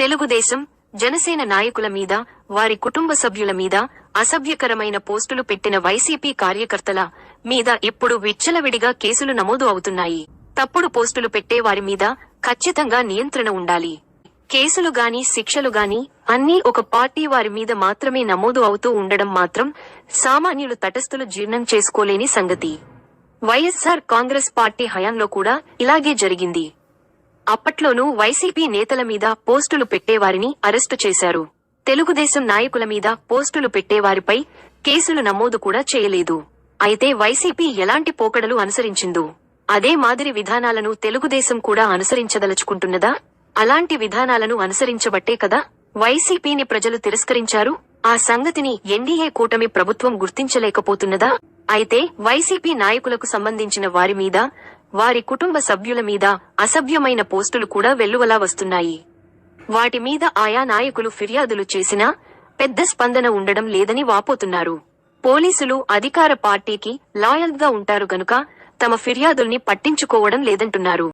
తెలుగుదేశం జనసేన నాయకుల మీద వారి కుటుంబ సభ్యుల మీద అసభ్యకరమైన పోస్టులు పెట్టిన వైసీపీ కార్యకర్తల మీద ఇప్పుడు విచ్చలవిడిగా కేసులు నమోదు అవుతున్నాయి. తప్పుడు పోస్టులు పెట్టే వారి మీద ఖచ్చితంగా నియంత్రణ ఉండాలి. కేసులు గాని శిక్షలు గాని అన్నీ ఒక పార్టీ వారి మీద మాత్రమే నమోదు అవుతూ ఉండడం మాత్రం సామాన్యులు తటస్థులు జీర్ణం చేసుకోలేని సంగతి. వైఎస్ఆర్ కాంగ్రెస్ పార్టీ హయాంలో కూడా ఇలాగే జరిగింది. అప్పట్లోనూ వైసీపీ నేతల మీద పోస్టులు పెట్టేవారిని అరెస్టు చేశారు. తెలుగుదేశం నాయకుల మీద పోస్టులు పెట్టేవారిపై కేసులు నమోదు కూడా చేయలేదు. అయితే వైసీపీ ఎలాంటి పోకడలు అనుసరించిందో అదే మాదిరి విధానాలను తెలుగుదేశం కూడా అనుసరించదలుచుకుంటున్నదా? అలాంటి విధానాలను అనుసరించబట్టే కదా వైసీపీని ప్రజలు తిరస్కరించారు. ఆ సంగతిని ఎన్డీఏ కూటమి ప్రభుత్వం గుర్తించలేకపోతున్నదా? అయితే వైసీపీ నాయకులకు సంబంధించిన వారి మీద వారి కుటుంబ సభ్యుల మీద అసభ్యమైన పోస్టులు కూడా వెల్లువలా వస్తున్నాయి. వాటి మీద ఆయా నాయకులు ఫిర్యాదులు చేసినా పెద్ద స్పందన ఉండడం లేదని వాపోతున్నారు. పోలీసులు అధికార పార్టీకి లాయల్గా ఉంటారు గనుక తమ ఫిర్యాదుల్ని పట్టించుకోవడం లేదంటున్నారు.